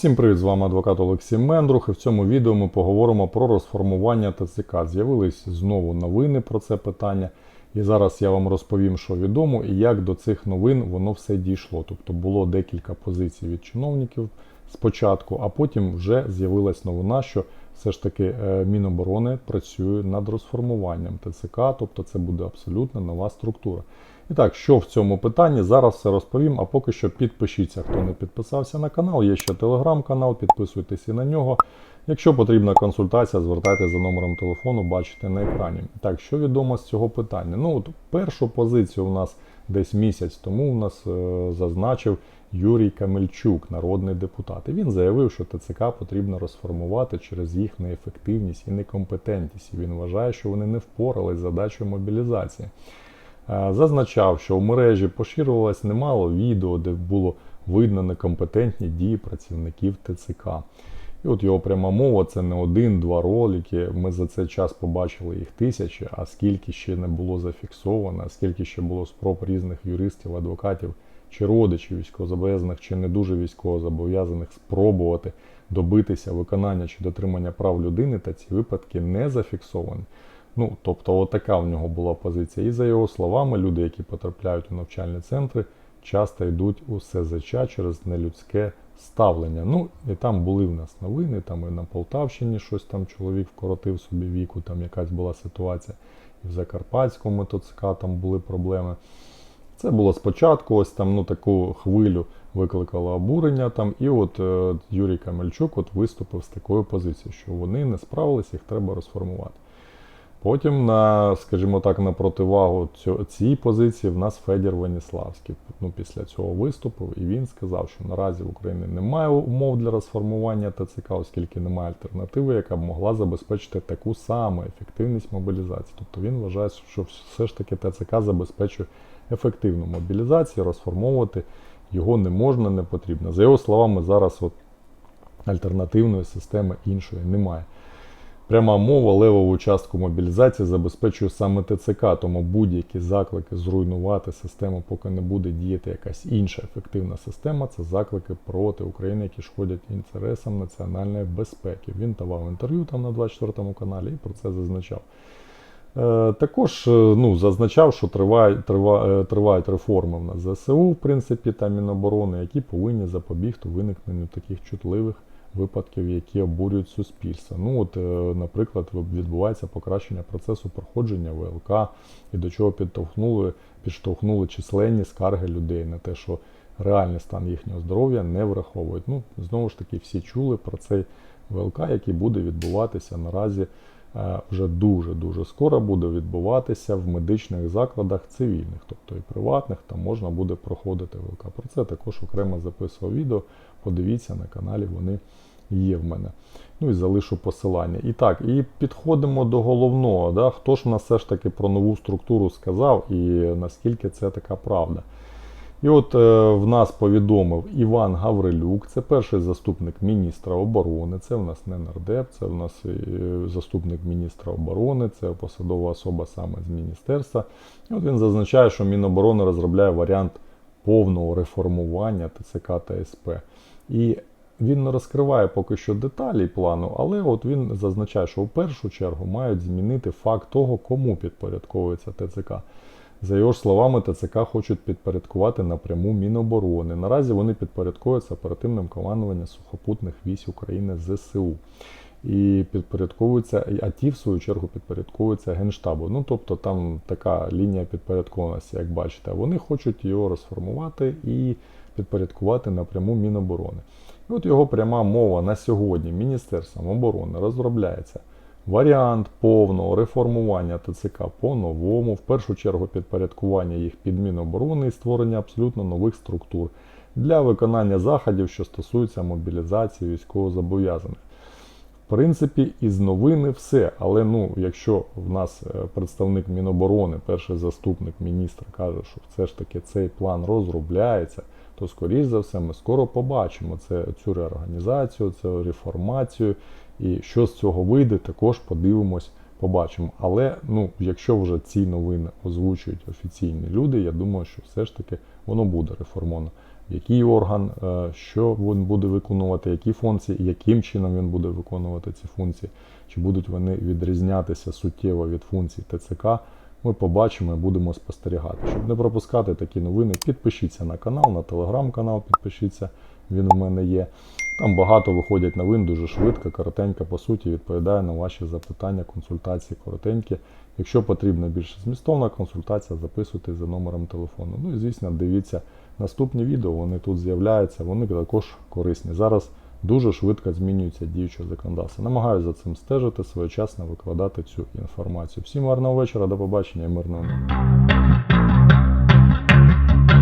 Всім привіт, з вами адвокат Олексій Мендрух. І в цьому відео ми поговоримо про розформування ТЦК. З'явились знову новини про це питання. І зараз я вам розповім, що відомо і як до цих новин воно все дійшло. Тобто було декілька позицій від чиновників спочатку, а потім вже з'явилась новина, що все ж таки е, Міноборони працює над розформуванням ТЦК, тобто це буде абсолютно нова структура. І так, що в цьому питанні? Зараз все розповім, а поки що підпишіться, хто не підписався на канал. Є ще телеграм-канал, підписуйтесь і на нього. Якщо потрібна консультація, звертайтеся за номером телефону, бачите на екрані. Так, що відомо з цього питання? Ну, от першу позицію у нас десь місяць тому у нас е, зазначив Юрій Камельчук, народний депутат. І він заявив, що ТЦК потрібно розформувати через їх неефективність і некомпетентність. І він вважає, що вони не впорались з задачою мобілізації. Е, Зазначав, що в мережі поширювалось немало відео, де було видно некомпетентні дії працівників ТЦК. І от його пряма мова це не один-два ролики. Ми за цей час побачили їх тисячі, а скільки ще не було зафіксовано, скільки ще було спроб різних юристів, адвокатів чи родичів військовозобов'язаних, чи не дуже військовозобов'язаних спробувати добитися виконання чи дотримання прав людини, та ці випадки не зафіксовані. Ну, тобто, отака в нього була позиція. І за його словами, люди, які потрапляють у навчальні центри, часто йдуть у СЗЧ через нелюдське ставлення. Ну, і там були в нас новини, там і на Полтавщині щось там чоловік вкоротив собі віку, там якась була ситуація. І в Закарпатському ТЦК там були проблеми. Це було спочатку, ось там ну, таку хвилю викликало обурення там. І от е, Юрій Камельчук от виступив з такою позицією, що вони не справились, їх треба розформувати. Потім, на, скажімо так, на противагу цій позиції в нас Федір Веніславський ну, після цього виступив, і він сказав, що наразі в Україні немає умов для розформування ТЦК, оскільки немає альтернативи, яка б могла забезпечити таку саму ефективність мобілізації. Тобто він вважає, що все ж таки ТЦК забезпечує ефективну мобілізацію, розформовувати його не можна, не потрібно. За його словами, зараз от альтернативної системи іншої немає. Пряма мова левову частку мобілізації забезпечує саме ТЦК, тому будь-які заклики зруйнувати систему, поки не буде діяти якась інша ефективна система, це заклики проти України, які шкодять інтересам національної безпеки. Він давав інтерв'ю там на 24 каналі і про це зазначав. Е, Також е, ну, зазначав, що тривають, тривають, тривають реформи в нас ЗСУ, в принципі, та Міноборони, які повинні запобігти виникненню таких чутливих випадків, які обурюють суспільство. Ну, от, е, наприклад, відбувається покращення процесу проходження ВЛК, і до чого підтовхнули, підштовхнули численні скарги людей на те, що реальний стан їхнього здоров'я не враховують. Ну, знову ж таки, всі чули про цей ВЛК, який буде відбуватися наразі. Е, Вже дуже-дуже скоро буде відбуватися в медичних закладах цивільних, тобто і приватних, там можна буде проходити ВЛК. Про це також окремо записував відео. Подивіться на каналі, вони є в мене. Ну і залишу посилання. І так, і підходимо до головного. Да? Хто ж нас все ж таки про нову структуру сказав і наскільки це така правда? І от е, в нас повідомив Іван Гаврилюк, це перший заступник міністра оборони. Це в нас не нардеп, це в нас е, заступник міністра оборони, це посадова особа саме з міністерства. І от він зазначає, що Міноборони розробляє варіант повного реформування ТЦК та СП. І він не розкриває поки що деталі плану, але от він зазначає, що в першу чергу мають змінити факт того, кому підпорядковується ТЦК. За його ж словами, ТЦК хочуть підпорядкувати напряму Міноборони. Наразі вони підпорядковуються оперативним командуванням сухопутних військ України ЗСУ. І підпорядковуються, а ті, в свою чергу, підпорядковуються Генштабу. Ну, тобто там така лінія підпорядкованості, як бачите, вони хочуть його розформувати і підпорядкувати напряму Міноборони. І от його пряма мова на сьогодні Міністерством оборони розробляється варіант повного реформування ТЦК по-новому, в першу чергу підпорядкування їх під Міноборони і створення абсолютно нових структур для виконання заходів, що стосуються мобілізації військовозобов'язаних. В принципі, із новини все. Але ну, якщо в нас е, представник Міноборони, перший заступник міністра, каже, що все ж таки цей план розробляється, то скоріш за все ми скоро побачимо це, цю реорганізацію, цю реформацію. І що з цього вийде, також подивимось побачимо. Але ну, якщо вже ці новини озвучують офіційні люди, я думаю, що все ж таки воно буде реформовано. Який орган, е, що він буде виконувати, які функції, яким чином він буде виконувати ці функції, чи будуть вони відрізнятися суттєво від функцій ТЦК, ми побачимо і будемо спостерігати. Щоб не пропускати такі новини, підпишіться на канал, на телеграм-канал, підпишіться, він у мене є. Там багато виходять новин дуже швидко, коротенько, по суті, відповідає на ваші запитання, консультації коротенькі. Якщо потрібна більш змістовна консультація, записуйте за номером телефону. Ну і звісно, дивіться наступні відео, вони тут з'являються, вони також корисні. Зараз дуже швидко змінюється діюче законодавство. Намагаюся за цим стежити, своєчасно викладати цю інформацію. Всім гарного вечора, до побачення і мирного.